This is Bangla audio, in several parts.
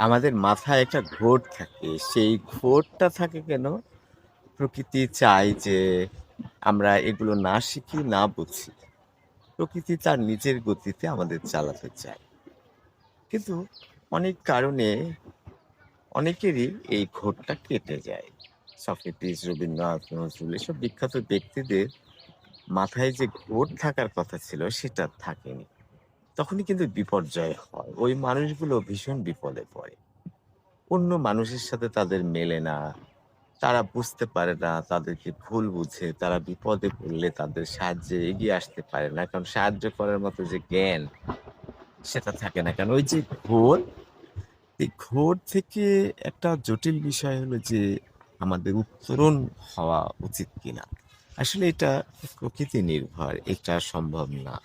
আমাদের মাথায় একটা ঘোট থাকে। সেই ঘোটটা থাকে কেন? প্রকৃতি চায় যে আমরা এগুলো না শিখি, না বুঝি। প্রকৃতি তার নিজের গতিতে আমাদের চালাতে চায়। কিন্তু অনেক কারণে অনেকেরই এই ঘোরটা কেটে যায়। সক্রেটিস, রবীন্দ্রনাথ, নজরুল এসব বিখ্যাত ব্যক্তিদের মাথায় যে ঘোর থাকার কথা ছিল সেটা থাকেনি। তখনই কিন্তু বিপর্যয় হয়। ওই মানুষগুলো ভীষণ বিপদে পড়ে। অন্য মানুষের সাথে তাদের মেলে না। তারা বুঝতে পারে না, তাদেরকে ভুল বুঝে, তারা বিপদে পড়লে তাদের সাহায্যে এগিয়ে আসতে পারে না। কারণ সাহায্য করার মতো যে জ্ঞান, সেটা থাকে না। কারণ ওই যে ঘোর, এই ঘোর থেকে একটা জটিল বিষয় হলো যে আমাদের উত্তরণ হওয়া উচিত কিনা? আসলে এটা প্রকৃতি নির্ভর। এটা সম্ভব না।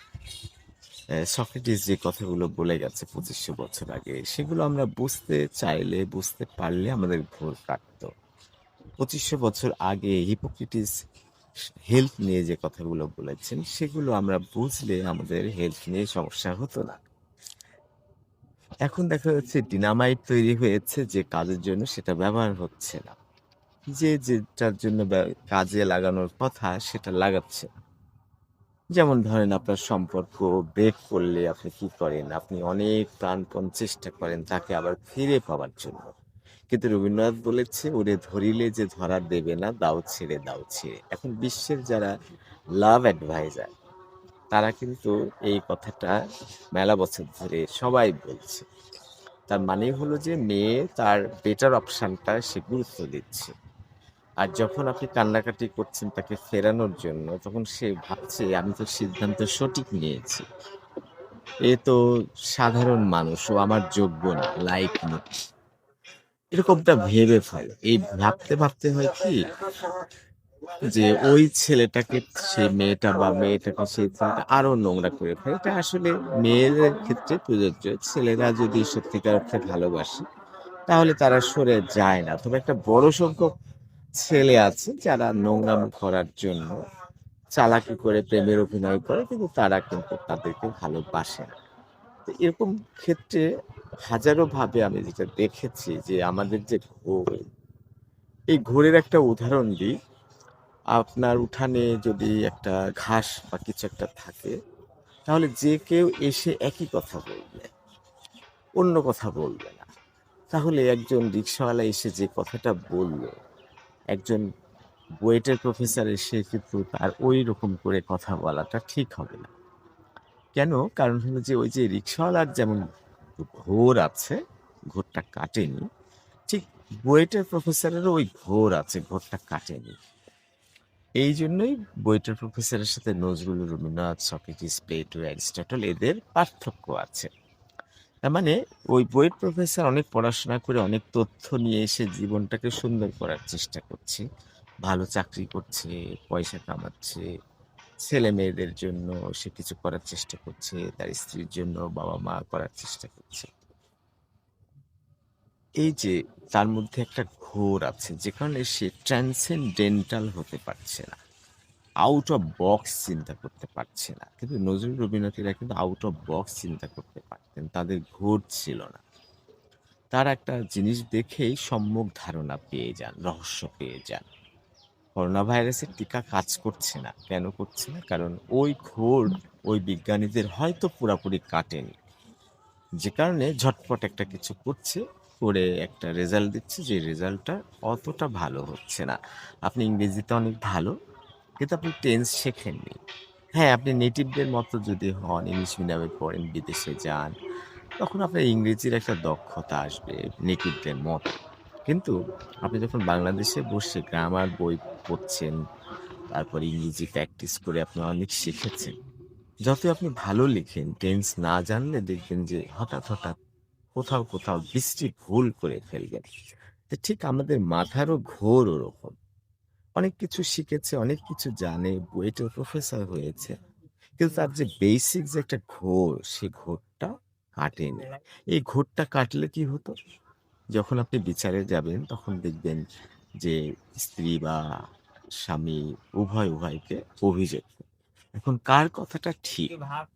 সক্রেটিস যে কথাগুলো বলে গেছে পঁচিশশো বছর আগে, সেগুলো আমরা বুঝতে চাইলে, বুঝতে পারলে আমাদের ঘোর কাটত। পঁচিশশো বছর আগে হিপোক্রেটিস হেলথ নিয়ে যে কথাগুলো বলেছেন, সেগুলো আমরা বুঝলে আমাদের হেলথ নিয়ে সমস্যা হতো না। এখন দেখা যাচ্ছে ডিনামাইট তৈরি হয়েছে যে কাজের জন্য সেটা ব্যবহার হচ্ছে না। যে যেটার জন্য কাজে লাগানোর কথা সেটা লাগাচ্ছে না। যেমন ধরেন আপনার সম্পর্ক ব্রেক করলে আপনি কি করেন? আপনি অনেক প্রাণপণ চেষ্টা করেন তাকে আবার ফিরে পাওয়ার জন্য। কিন্তু রবীন্দ্রনাথ বলেছে, "ওরে ধরিলে যে ধরা দেবে না, দাও ছেড়ে, দাও ছেড়ে।" এখন বিশ্বের যারা লাভ অ্যাডভাইজার তারা কিন্তু এই কথাটা মেলা বছর ধরে সবাই বলছে। তার মানে হলো যে মেয়ে তার বেটার অপশানটা সে গুরুত্ব দিচ্ছে। আর যখন আপনি কান্নাকাটি করছেন তাকে ফেরানোর জন্য, তখন সে ভাবছে আমি তো সিদ্ধান্ত সঠিক নিয়েছি। এ তো সাধারণ মানুষ, ও আমার যোগ্য না, লাইক মি। এরকমটা ভেবে ফেলে। এই ভাবতে, ভাবতে হয় কি? যে ওই ছেলেটাকে সে মেয়েটা বা মেয়েটাকে সেই ছেলেটা আরও নোংরা করে ফেলে। এটা আসলে মেয়েদের ক্ষেত্রে প্রযোজ্য। ছেলেরা যদি সত্যিকার অর্থে ভালোবাসে, তাহলে তারা সরে যায় না। তবে একটা বড় সংখ্যক ছেলে আছে যারা নোংরামো করার জন্য চালাকি করে প্রেমের অভিনয় করে কিন্তু তারা কিন্তু তাদেরকে ভালোবাসে না। তো এরকম ক্ষেত্রে হাজারো ভাবে আমি যেটা দেখেছি যে আমাদের যে ঘোর, এই ঘোরের একটা উদাহরণ দিই। আপনার উঠানে যদি একটা ঘাস বা কিছু একটা থাকে, তাহলে যে কেউ এসে একই কথা বলবে। অন্য কথা বলবে না। তাহলে একজন রিক্শাওয়ালা এসে যে কথাটা বলল, একজন বুয়েটের প্রফেসর এসে কিন্তু তার ওই রকম করে কথা বলাটা ঠিক হবে না। কেন? কারণ হলো যে ওই যে রিক্শাওয়ালার যেমন ঘোর আছে, ঘোরটা কাটেনি। ঠিক বুয়েটের প্রফেসরেরও ওই ঘোর আছে, ঘোরটা কাটেনি। এই জন্যই বুয়েটের প্রফেসরের সাথে Nazrul, Rabindranath, Socrates, Plato, Aristotle এদের পার্থক্য আছে। মানে ওই বুয়েট প্রফেসর অনেক পড়াশোনা করে অনেক তথ্য নিয়ে এসে জীবনটাকে সুন্দর করার চেষ্টা করছে। ভালো চাকরি করছে, পয়সা কামাচ্ছে, ছেলেমেয়েদের জন্য সে কিছু করার চেষ্টা করছে, তার স্ত্রীর জন্য বাবা-মা করার চেষ্টা করছে। এই যে তার মধ্যে একটা ঘোর আছে যে কারণে সে ট্রান্সেনডেন্টাল হতে পারছে না। আউট অফ বক্স চিন্তা করতে পারছে না। কিন্তু নজরুল রবীন্দ্রনাথেরা কিন্তু আউট অফ বক্স চিন্তা করতে পারতেন। তাদের ঘোর ছিল না। তারা একটা জিনিস দেখেই সম্যক ধারণা পেয়ে যান, রহস্য পেয়ে যান। করোনা ভাইরাসের টিকা কাজ করছে না। কেন করছে না? কারণ ওই ঘোর ওই বিজ্ঞানীদের হয়তো পুরাপুরি কাটেনি। যে কারণে ঝটপট একটা কিছু করছে, করে একটা রেজাল্ট দিচ্ছে যে রেজাল্টটা অতটা ভালো হচ্ছে না। আপনি ইংরেজিতে অনেক ভালো, কিন্তু আপনি টেন্স শেখেননি। হ্যাঁ, আপনি নেটিভদের মতো যদি হন, ইংলিশ মিডিয়ামে পড়েন, বিদেশে যান, তখন আপনার ইংরেজির একটা দক্ষতা আসবে নেটিভদের মতো। কিন্তু আপনি যখন বাংলাদেশে বসে গ্রামার বই পড়ছেন, তারপর ইংরেজি প্র্যাকটিস করে আপনি অনেক শিখেছেন। যতই আপনি ভালো লিখেন, টেন্স না জানলে দেখবেন যে হঠাৎ, হঠাৎ কোথাও, কোথাও বৃষ্টি ভুল করে ফেলবেন। তো ঠিক আমাদের মাথারও ঘোর ওরকম। অনেক কিছু শিখেছে, অনেক কিছু জানে, বুয়েটের প্রফেসর হয়েছে। কিন্তু তার যে বেসিক যে একটা ঘোর, সে ঘোরটা কাটেনি। এই ঘোরটা কাটলে কি হতো? যখন আপনি বিচারে যাবেন তখন দেখবেন যে স্ত্রী বা স্বামী উভয়, উভয়কে অভিযোগ এখন কার কথাটা ঠিক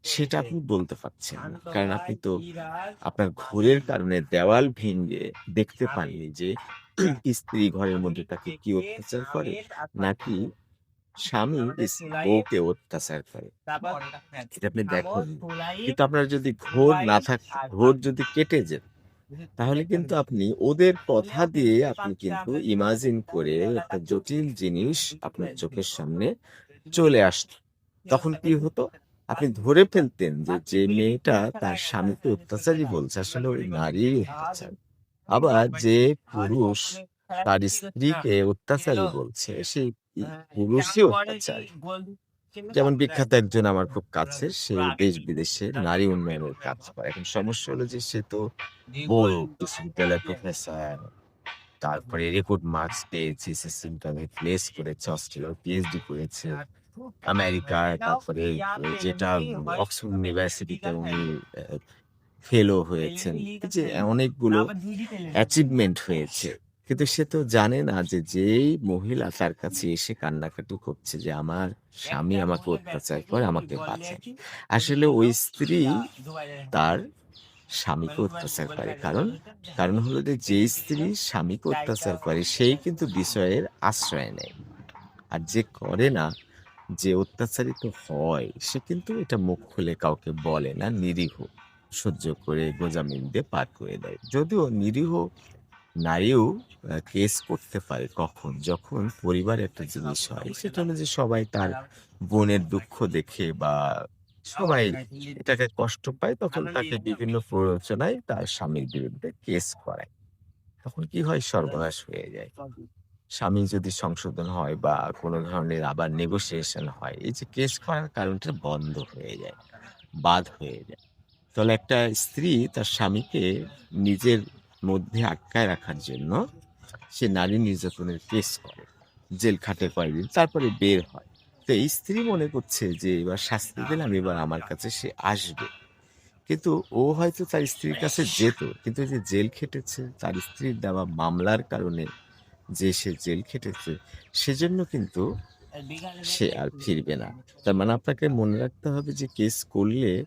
সেটা আপনি বলতে পারছেন। কারণ আপনি তো আপনার ঘোরের কারণে দেওয়াল ভেঙে দেখতে পাননি যে স্ত্রী ঘরের মধ্যে তাকে কি অত্যাচার করে? নাকি স্বামী বউকে অত্যাচার করে। এটা আপনি দেখেন। কিন্তু আপনার যদি ঘোর না থাকতো, ঘোর যদি কেটে যেত, তাহলে কিন্তু আপনি ওদের কথা দিয়ে আপনি কিন্তু ইমাজিন করে একটা জটিল জিনিস আপনার চোখের সামনে চলে আসতো। তখন কি হতো? আপনি ধরে ফেলতেন যে, যে মেয়েটা তার স্বামীকে অত্যাচারী বলছে। আসলে ওই নারী অত্যাচার। আবার যে পুরুষ তার স্ত্রীকে অত্যাচারী বলছে সেই ই পুরুষই অত্যাচারী। যেমন বিখ্যাত একজন আমার খুব কাছে সে দেশ-বিদেশে নারী উন্নয়নের কাজ করে। এখন সমস্যা হলো যে সে তো বড় বিশ্ববিদ্যালয়ের প্রফেসর। তারপরে রেকর্ড মার্কস পেয়েছে, ইন্টারভিউ প্লেস করেছে, অস্ট্রেলিয়ায় পিএইচডি করেছে। আমেরিকায় তারপরে যেটা অক্সফোর্ড ইউনিভার্সিটিতে উনি অ্যা ফেলো হয়েছেন। যে অনেকগুলো অ্যাচিভমেন্ট হয়েছে। কিন্তু সে তো জানে না যে যেই মহিলা তার কাছে এসে কান্নাকাটি করছে যে আমার স্বামী আমাকে অত্যাচার করে আমাকে বাঁচান। আসলে ওই স্ত্রী তার স্বামীকে অত্যাচার করে। কারণ, কারণ হলো যে, যে স্ত্রী স্বামীকে অত্যাচার করে সেই কিন্তু বিষয়ের আশ্রয় নেয়। আর যে করে না, যে অত্যাচারিত হয় সে কিন্তু এটা মুখ খুলে কাউকে বলে না, নিরীহ। সহ্য করে গোঁজামিল দিয়ে পার করে দেয়। যদিও নিরীহ নারীও কেস করতে পারে কখন? যখন পরিবার একটা জিনিস হয় সেটা হলো যে সবাই তার বোনের দুঃখ দেখে বা সবাই এটাকে কষ্ট পায় তখন তাকে বিভিন্ন প্ররোচনায় তার স্বামীর বিরুদ্ধে কেস করায়। তখন কি হয়? সর্বনাশ হয়ে যায়। স্বামী যদি সংশোধন হয় বা কোনো ধরনের আবার নেগোশিয়েশন হয়, এই যে কেস করার কারণটা বন্ধ হয়ে যায়, বাদ হয়ে যায়। তাহলে একটা স্ত্রী তার স্বামীকে নিজের মধ্যে আটকায় রাখার জন্য সে নারী নির্যাতনের কেস করে। জেল খাটে কয়েকদিন, তারপরে বের হয়। তো এই স্ত্রী মনে করছে যে, এবার শাস্তি পেলাম এবার আমার কাছে সে আসবে। কিন্তু ও হয়তো তার স্ত্রীর কাছে যেত। কিন্তু যে জেল খেটেছে, তার স্ত্রীর দেওয়া মামলার কারণে যে সে জেল খেটেছে, সেজন্য কিন্তু সে আর ফিরবে না। তার মানে আপনাকে মনে রাখতে হবে যে কেস করলে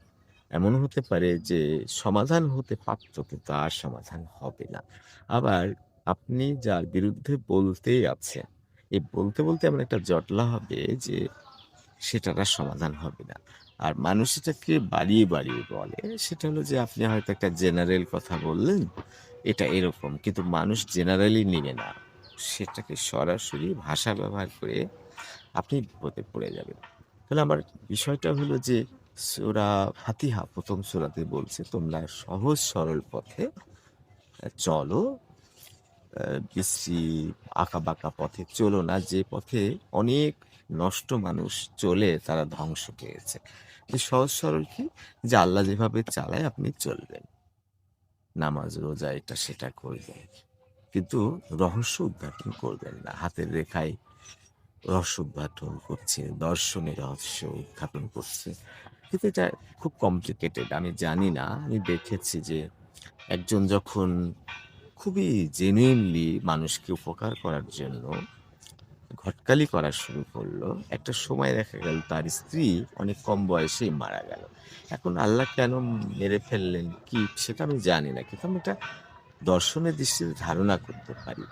এমন হতে পারে যে সমাধান হতে পারত কিন্তু আর সমাধান হবে না। আবার আপনি যার বিরুদ্ধে বলতেই আছেন, এই বলতে, বলতে এমন একটা জটলা হবে যে সেটার আর সমাধান হবে না। আর মানুষ এটাকে বাড়িয়ে, বাড়িয়ে বলে। সেটা হলো যে আপনি হয়তো একটা জেনারেল কথা বললেন, এটা এরকম। কিন্তু মানুষ জেনারেলি নিবে না। সেটাকে সরাসরি ভাষা ব্যবহার করে আপনি বিপদে পড়ে যাবেন। তাহলে আমার বিষয়টা হলো যে সূরা ফাতিহা ১ম সূরাতে বলছে তোমরা সহজ সরল পথে চলো। আ বিশ্রী আঁকা-বাঁকা পথে চলো না যে পথে অনেক নষ্ট মানুষ চলে তারা ধ্বংস পেয়েছে। সহজ সরল কি? যে আল্লাহ যেভাবে চালায় আপনি চলবেন। নামাজ, রোজা এটা সেটা করবেন। কিন্তু রহস্য উদ্ঘাটন করবেন না। হাতের রেখায় রহস্য উদ্ঘাটন করছে, দর্শনে রহস্য উদ্ঘাটন করছে। কিন্তু এটা খুব কমপ্লিকেটেড। আমি জানি না। আমি দেখেছি যে একজন যখন খুবই জেনুইনলি মানুষকে উপকার করার জন্য ঘটকালি করা শুরু করল, একটা সময় দেখা গেল তার স্ত্রী অনেক কম বয়সেই মারা গেল। এখন আল্লাহ কেন মেরে ফেললেন কি সেটা আমি জানি না। কিন্তু আমি এটা দর্শনের দৃষ্টিতে ধারণা করতে পারি।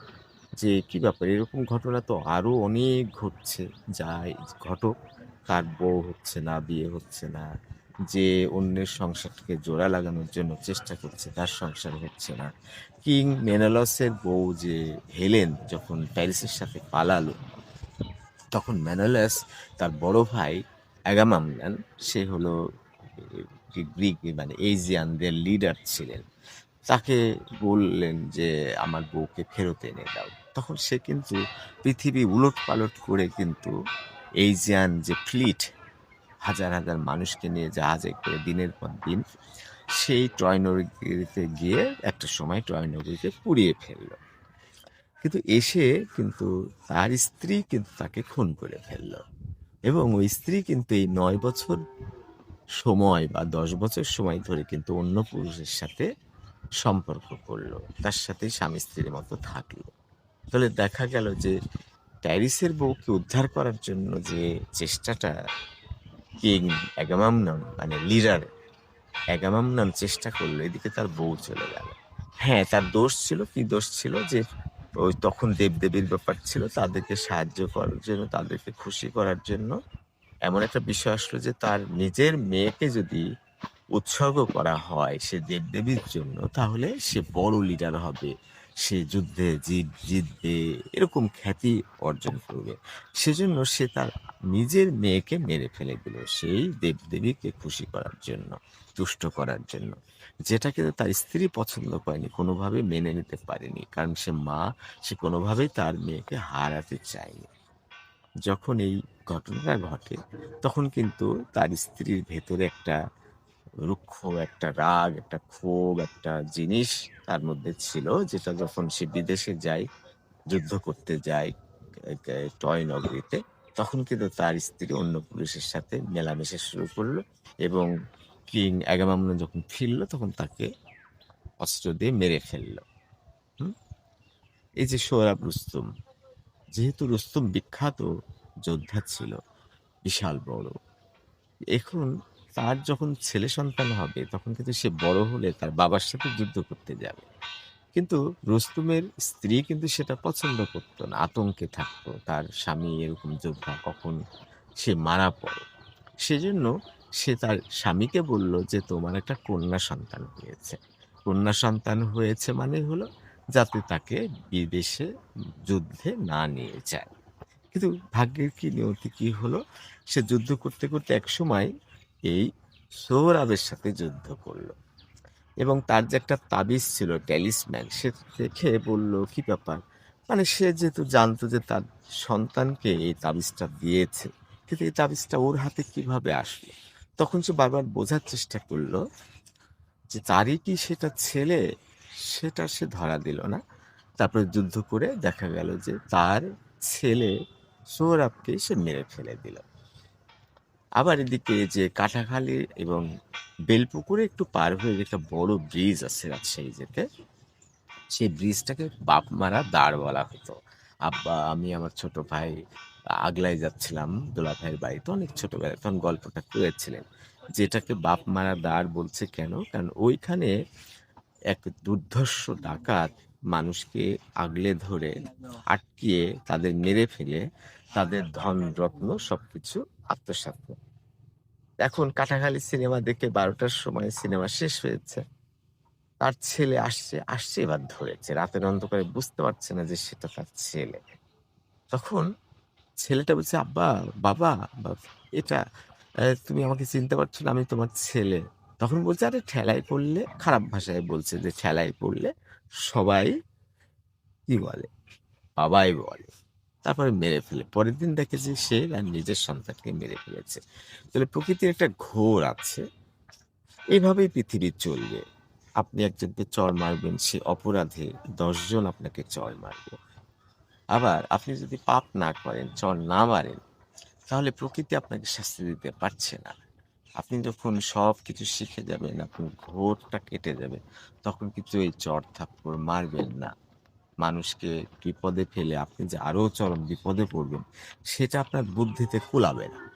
যে কি ব্যাপার এরকম ঘটনা তো আরও অনেক ঘটছে। যাই ঘটুক তার বউ হচ্ছে না, বিয়ে হচ্ছে না। যে অন্যের সংসারটাকে জোড়া লাগানোর জন্য চেষ্টা করছে তার সংসার হচ্ছে না। কিং মেনেলসের বউ যে হেলেন যখন প্যারিসের সাথে পালালো, তখন মেনেলস তার বড় ভাই অ্যাগামেমনন সে হলো গ্রিক মানে এজিয়ানদের লিডার ছিলেন। তাকে বললেন যে আমার বউকে ফেরত এনে দাও। তখন সে কিন্তু পৃথিবী উলট পালট করে কিন্তু এজিয়ান যে ফ্লিট হাজার, হাজার মানুষকে নিয়ে জাহাজে করে দিনের পর দিন সেই নগরীতে গিয়ে একটা সময় নগরীকে পুড়িয়ে ফেলল। কিন্তু এসে কিন্তু তার স্ত্রী কিন্তু তাকে খুন করে ফেলল। এবং ওই স্ত্রী কিন্তু এই নয় বছর সময় বা ১০ বছর সময় ধরে কিন্তু অন্য পুরুষের সাথে সম্পর্ক করল তার সাথে স্বামী-স্ত্রীর মতো থাকল। তাহলে দেখা গেল যে প্যারিসের বউকে উদ্ধার করার জন্য যে চেষ্টাটা কিং অ্যাগামামনন মানে লিডার অ্যাগামামনন চেষ্টা করল, এদিকে তার বউ চলে গেল। হ্যাঁ তার দোষ ছিল, কি দোষ ছিল? যে ওই তখন দেবদেবীর ব্যাপার ছিল, তাদেরকে সাহায্য করার জন্য, তাদেরকে খুশি করার জন্য এমন একটা বিষয় আসলো যে তার নিজের মেয়েকে যদি উৎসর্গ করা হয় সে দেবদেবীর জন্য, তাহলে সে বড় লিডার হবে। সে যুদ্ধে জিত জিতবে, এরকম খ্যাতি অর্জন করবে। সেজন্য সে তার নিজের মেয়েকে মেরে ফেলে দিল, সেই দেবদেবীকে খুশি করার জন্য, তুষ্ট করার জন্য। যেটা কিন্তু তার স্ত্রী পছন্দ করেনি, কোনোভাবে মেনে নিতে পারেনি, কারণ সে মা, সে কোনোভাবেই তার মেয়েকে হারাতে চায়নি। যখন এই ঘটনাটা ঘটে, তখন কিন্তু তার স্ত্রীর ভেতরে একটা রুক্ষ, একটা রাগ, একটা ক্ষোভ, একটা জিনিস তার মধ্যে ছিল, যেটা যখন সে বিদেশে যায়, যুদ্ধ করতে যায় টয় নগরীতে, তখন কিন্তু তার স্ত্রী অন্য পুরুষের সাথে মেলামেশা শুরু করল এবং কিং অ্যাগামামনন যখন ফিরলো, তখন তাকে অস্ত্র দিয়ে মেরে ফেলল। এই যে সোহরাব রুস্তুম, যেহেতু রুস্তুম বিখ্যাত যোদ্ধা ছিল, বিশাল বড়, এখন তার যখন ছেলে সন্তান হবে, তখন কিন্তু সে বড় হলে তার বাবার সাথে যুদ্ধ করতে যাবে। কিন্তু রুস্তুমের স্ত্রী কিন্তু সেটা পছন্দ করতো না, আতঙ্কে থাকতো। তার স্বামী এরকম যোদ্ধা, কখন সে মারা পড়ে। সেজন্য সে তার স্বামীকে বলল যে, তোমার একটা কন্যা সন্তান হয়েছে। কন্যা সন্তান হয়েছে মানে হলো যাতে তাকে বিদেশে যুদ্ধে না নিয়ে যায়। কিন্তু ভাগ্যের কি নিয়তি কি হলো? সে যুদ্ধ করতে করতে এক সময় এই সোহরাবের সাথে যুদ্ধ করল। এবং তার যে একটা তাবিজ ছিল, ট্যালিসম্যান, সে দেখে বলল, কি ব্যাপার? মানে সে যেহেতু জানতো যে তার সন্তানকে এই তাবিজটা দিয়েছে, কিন্তু এই তাবিজটা ওর হাতে কীভাবে আসলো? তখন সে বারবার বোঝার চেষ্টা করল যে তারই কি সেটা ছেলে? সেটা সে ধরা দিল না। তারপরে যুদ্ধ করে দেখা গেল যে তার ছেলে সৌরভকে সে মেরে ফেলে দিল। আবার এদিকে যে কাটাখালী এবং বেলপুকুরে একটু পার হয়ে একটা বড় ব্রিজ আছে রাজশাহী যেতে, সেই ব্রিজটাকে বাপ মারা দাঁড় বলা হতো। আব্বা, আমি আমার ছোট ভাই আগলাই যাচ্ছিলাম দোলা ভাইয়ের বাড়িতে, অনেক ছোটবেলায়, তখন গল্পটা করেছিলেন যেটাকে বাপ মারা দাঁড় বলছে কেন? কারণ ওইখানে এক দুর্ধর্ষ ডাকাত মানুষকে আগলে ধরে আটকিয়ে তাদের মেরে ফেলে তাদের ধন, রত্ন সবকিছু আত্মসাৎ। করে। এখন কাটাখালী সিনেমা দেখে বারোটার সময় সিনেমা শেষ হয়েছে। তার ছেলে আসছে আসছে এবার ধরেছে। রাতের অন্ধকারে বুঝতে পারছে না যে সেটা তার ছেলে। তখন ছেলেটা বলছে, আব্বা, বাবা এটা তুমি আমাকে চিনতে পারছ না, আমি তোমার ছেলে। তখন বলছে, আরে, ঠেলায় পড়লে, খারাপ ভাষায় বলছে যে, ঠেলায় পড়লে সবাই কি বলে, বাবাই বলে, তারপরে মেরে ফেলে। পরের দিন দেখে যে সে আর নিজের সন্তানকে মেরে ফেলেছে। তাহলে প্রকৃতির একটা ঘোর আছে। এইভাবেই পৃথিবী চলবে। আপনি একজনকে চর মারবেন, সে অপরাধে দশজন আপনাকে চর মারবে। আবার আপনি যদি পাপ না করেন, চর না মারেন, তাহলে প্রকৃতি আপনাকে শাস্তি দিতে পারছে না। আপনি যখন সব কিছু শিখে যাবেন, আপনার ঘোরটা কেটে যাবে, তখন কিন্তু এই চর থাপ্পড় মারবেন না। মানুষকে বিপদে ফেলে আপনি যে আরও চরম বিপদে পড়বেন, সেটা আপনার বুদ্ধিতে কুলাবে না।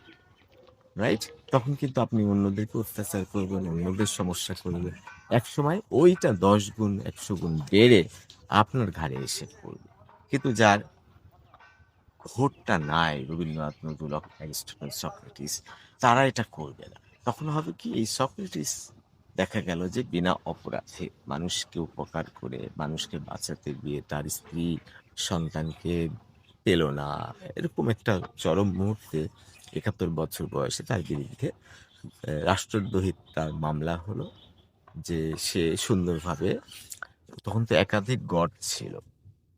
রাইট তখন কিন্তু আপনি অন্যদেরকে অত্যাচার করবেন, অন্যদের সমস্যা করবেন। এক সময় ওইটা দশ গুণ, একশো গুণ বেড়ে আপনার ঘাড়ে এসে পড়বে। কিন্তু যার ঘোরটা নাই, রবীন্দ্রনাথ, নজরুল অ্যারিস্টটল সক্রেটিস, তারা এটা করবে না। তখন হবে কি, এই সক্রেটিস দেখা গেল যে বিনা অপরাধে মানুষকে উপকার করে, মানুষকে বাঁচাতে গিয়ে তার স্ত্রী সন্তানকে পেল না। এরকম একটা চরম মুহূর্তে একাত্তর বছর বয়সে তার বিরুদ্ধে রাষ্ট্রদ্রোহিত তার মামলা হলো যে সে সুন্দরভাবে তখন তো একাধিক গড ছিল।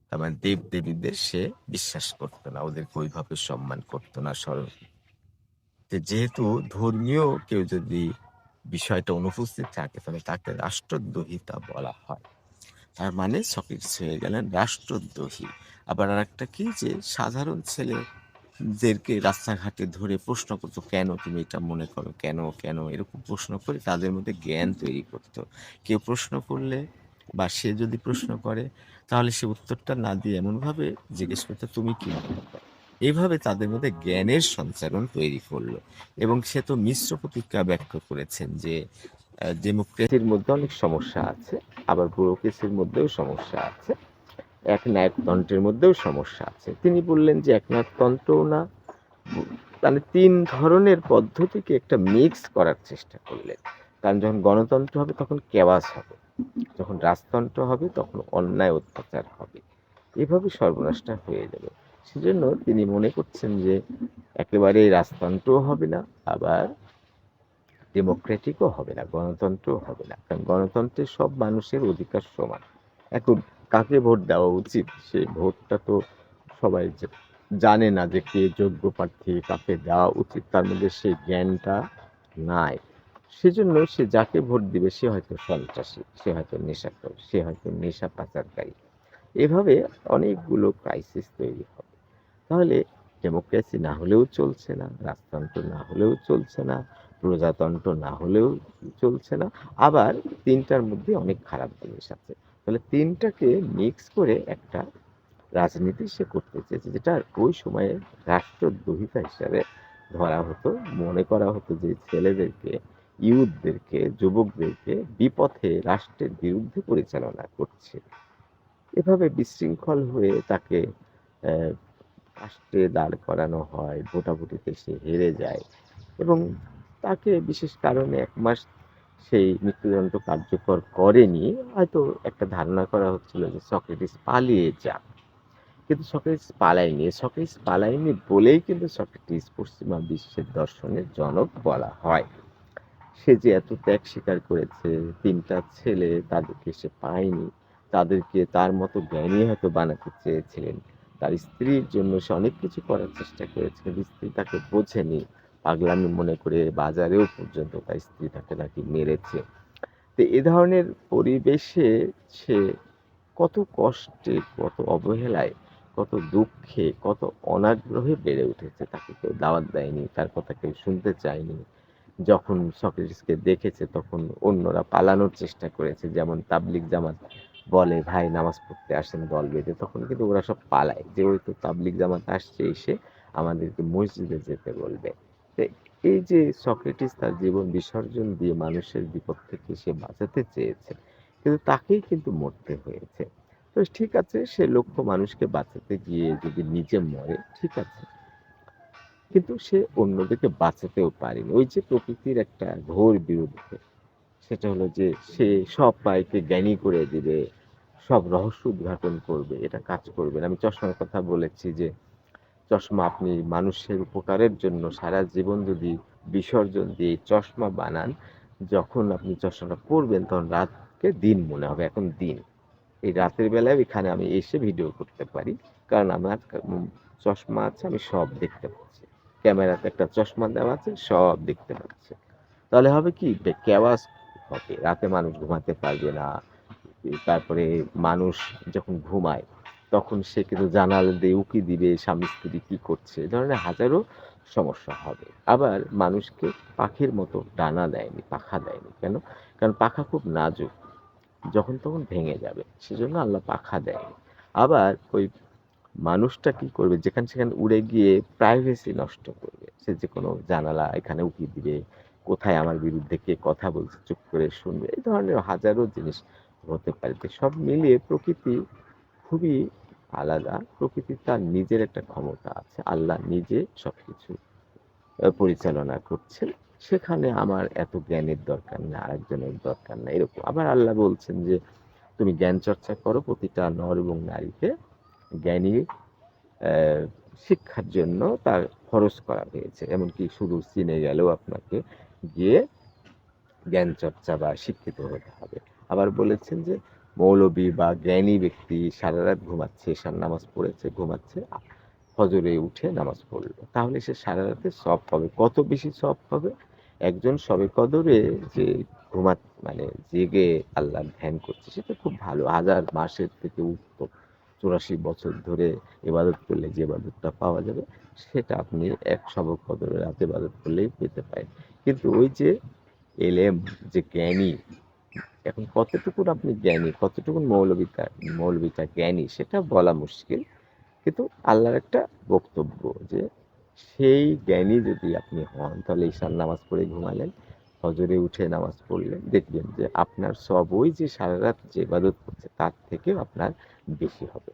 তার মানে দেব দেবীদের সে বিশ্বাস করতো না, ওদেরকে ওইভাবে সম্মান করতো না স্মরণ তো যেহেতু ধর্মীয় কেউ যদি বিষয়টা অনুপস্থিত থাকে তাহলে তাকে রাষ্ট্রদ্রোহিতা বলা হয়। তার মানে সক্রেটিস হয়ে গেলেন রাষ্ট্রদ্রোহী। আবার আর একটা কি যে সাধারণ ছেলেদেরকে রাস্তাঘাটে ধরে প্রশ্ন করতো, কেন তুমি এটা মনে করো? কেন কেন? এরকম প্রশ্ন করে তাদের মধ্যে জ্ঞান তৈরি করতো। কেউ প্রশ্ন করলে বা সে যদি প্রশ্ন করে, তাহলে সে উত্তরটা না দিয়ে এমনভাবে জিজ্ঞেস করতো, তুমি কি মনে করো? এভাবে তাদের মধ্যে জ্ঞানের সঞ্চারণ তৈরি করল। এবং সে তো মিশ্র প্রতিক্রিয়া ব্যক্ত করেছেন যে ডেমোক্রেসির মধ্যে অনেক সমস্যা আছে, আবার ব্যুরোক্রেসির মধ্যেও সমস্যা আছে, একনায়কতন্ত্রের মধ্যেও সমস্যা আছে। তিনি বললেন যে, একনায়কতন্ত্রও না মানে তিন ধরনের পদ্ধতিকে একটা মিক্স করার চেষ্টা করলেন। কারণ যখন গণতন্ত্র হবে, তখন কেওয়াস হবে। যখন রাজতন্ত্র হবে, তখন অন্যায় অত্যাচার হবে। এভাবে সর্বনাশটা হয়ে যাবে সেজন্য তিনি মনে করছেন যে একেবারে রাজতন্ত্রও হবে না, আবার ডেমোক্রেটিকও হবে না, গণতন্ত্রও হবে না। কারণ গণতন্ত্রে সব মানুষের অধিকার সমান। এখন কাকে ভোট দেওয়া উচিত? সে ভোটটা তো সবাই জানে না যে কে যোগ্য প্রার্থী, কাকে দেওয়া উচিত, তার মধ্যে সেই জ্ঞানটা নাই। সেজন্য সে যাকে ভোট দিবে, সে হয়তো সন্ত্রাসী, সে হয়তো নেশাখোর, সে হয়তো নেশা পাচারকারী। এভাবে অনেকগুলো ক্রাইসিস তৈরি হবে তাহলে ডেমোক্রেসি না হলেও চলছে না, রাজতন্ত্র না হলেও চলছে না, প্রজাতন্ত্র না হলেও চলছে না। আবার তিনটার মধ্যে অনেক খারাপ জিনিস আছে। তাহলে তিনটাকে মিক্স করে একটা রাজনীতি সে করতে চেয়েছে, যেটা ওই সময়ে রাষ্ট্রদ্রোহিতা হিসাবে ধরা হতো। মনে করা হতো যে ছেলেদেরকে, ইউথদেরকে, যুবকদেরকে বিপথে রাষ্ট্রের বিরুদ্ধে পরিচালনা করছে। এভাবে বিশৃঙ্খল হয়ে তাকে রাষ্ট্রে দাঁড় করানো হয় ভোটাভুটিতে সে হেরে যায় এবং তাকে বিশেষ কারণে এক মাস সেই মৃত্যুদণ্ড কার্যকর করেনি। হয়তো একটা ধারণা করা হচ্ছিল যে সক্রেটিস পালিয়ে যাক। কিন্তু সক্রেটিস পালায়নি। সক্রেটিস পালায়নি বলেই কিন্তু সক্রেটিস পশ্চিমা বিশ্বের দর্শনের জনক বলা হয়। সে যে এত ত্যাগ স্বীকার করেছে, তিনটা ছেলে তাদেরকে সে পায়নি। তাদেরকে তার মতো জ্ঞানী হয়তো বানাতে চেয়েছিলেন। তার স্ত্রীর জন্য সে অনেক কিছু করার চেষ্টা করেছে স্ত্রী তাকে বোঝেনি। পাগলামি মনে করে বাজারেও পর্যন্ত তার স্ত্রী তাকে নাকি মেরেছে। তো এ ধরনের পরিবেশে সে কত কষ্টে, কত অবহেলায়, কত দুঃখে, কত অনাগ্রহে বেড়ে উঠেছে। তাকে কেউ দাওয়াত দেয়নি, তার কথা কেউ শুনতে চায়নি। যখন সক্রেটিসকে দেখেছে, তখন অন্যরা পালানোর চেষ্টা করেছে, যেমন তাবলিগ জামাত। বলে, ভাই, নামাজ পড়তে আসেন দল বেঁধে। তখন কিন্তু ওরা সব পালায় যে, ওই তো তাবলিগ জামাত আসছে, এসে আমাদেরকে মসজিদে যেতে বলবে। এই যে সক্রেটিস তার জীবন বিসর্জন দিয়ে মানুষের বিপদ থেকে সে বাঁচাতে চেয়েছে, কিন্তু তাকেই কিন্তু মরতে হয়েছে। তো ঠিক আছে, সে লক্ষ্য মানুষকে বাঁচাতে গিয়ে যদি নিজে মরে, ঠিক আছে। কিন্তু সে অন্যদেরকে বাঁচাতেও পারেনি। ওই যে প্রকৃতির একটা ঘোর বিরুদ্ধে সেটা হলো যে সে সব পায়কে জ্ঞানী করে দিবে, সব রহস্য উদ্ঘাটন করবে, এটা কাজ করবে আমি চশমার কথা বলেছি যে চশমা আপনি মানুষের উপকারের জন্য সারা জীবন যদি বিসর্জন দিয়ে চশমা বানান, যখন আপনি চশমাটা পরবেন তখন রাতকে দিন মনে হবে, এখন দিন। এই রাতের বেলায় এখানে আমি এসে ভিডিও করতে পারি, কারণ আমার চশমা আছে, আমি সব দেখতে পাচ্ছি। ক্যামেরাতে একটা চশমা দেওয়া আছে, সব দেখতে পাচ্ছে। তাহলে হবে কি কেওয়াস হবে। রাতে মানুষ ঘুমাতে পারবে না। তারপরে মানুষ যখন ঘুমায়, তখন সে কিন্তু জানালা দিয়ে উকি দিবে স্বামী স্ত্রী কী করছে। এ ধরনের হাজারো সমস্যা হবে। আবার মানুষকে পাখির মতো ডানা দেয়নি, পাখা দেয়নি। কেন? কারণ পাখা খুব নাজুক। যখন তখন ভেঙে যাবে। সেজন্য আল্লাহ পাখা দেয়নি। আবার ওই মানুষটা কি করবে? যেখানে সেখানে উড়ে গিয়ে প্রাইভেসি নষ্ট করবে। সে যে কোনো জানালা এখানে উকি দিবে কোথায় আমার বিরুদ্ধে কে কথা বলছে চুপ করে শুনবে এই ধরনের হাজারো জিনিস হতে পারে। সব মিলিয়ে প্রকৃতি খুবই আলাদা। প্রকৃতি তার নিজের একটা ক্ষমতা আছে আল্লাহ নিজে সবকিছু আহ, পরিচালনা করছেন। সেখানে আমার এত জ্ঞানের দরকার নেই আরেকজনের দরকার নেই এরকম। আবার আল্লাহ বলছেন যে তুমি জ্ঞান চর্চা করো প্রতিটা নর এবং নারীকে জ্ঞানী শিক্ষার জন্য তার খরচ করা হয়েছে। এমনকি শুধু চীনে গেলেও আপনাকে গিয়ে জ্ঞান চর্চা বা শিক্ষিত হতে হবে। আবার বলেছেন যে, মৌলবী বা জ্ঞানী ব্যক্তি সারা রাত ঘুমাচ্ছে এসার নামাজ পড়েছে, ঘুমাচ্ছে ফজরে উঠে নামাজ পড়ল। তাহলে সে সারা রাতে সব পাবে। কত বেশি সব পাবে? একজন সবে কদরে যে ঘুমাত মানে জেগে আল্লাহ ধ্যান করছে, সেটা খুব ভালো। হাজার মাসের থেকে উত্তম চুরাশি বছর ধরে ইবাদত করলে যে ইবাদতটা পাওয়া যাবে, সেটা আপনি এক সব কদরে রাতে ইবাদত করলেই পেতে পারেন। কিন্তু ওই যে এলেম যে জ্ঞানী, এখন কতটুকুন আপনি জ্ঞানী, কতটুকুন মৌলবিতা মৌলবিতা জ্ঞানী, সেটা বলা মুশকিল। কিন্তু আল্লাহর একটা বক্তব্য যে, সেই জ্ঞানী যদি আপনি হন, তাহলে ঈশান নামাজ পড়ে ঘুমালেন হজরে উঠে নামাজ পড়লেন, দেখবেন যে আপনার সব ওই যে সারা রাত যে ইবাদত করছে, তার থেকেও আপনার বেশি হবে।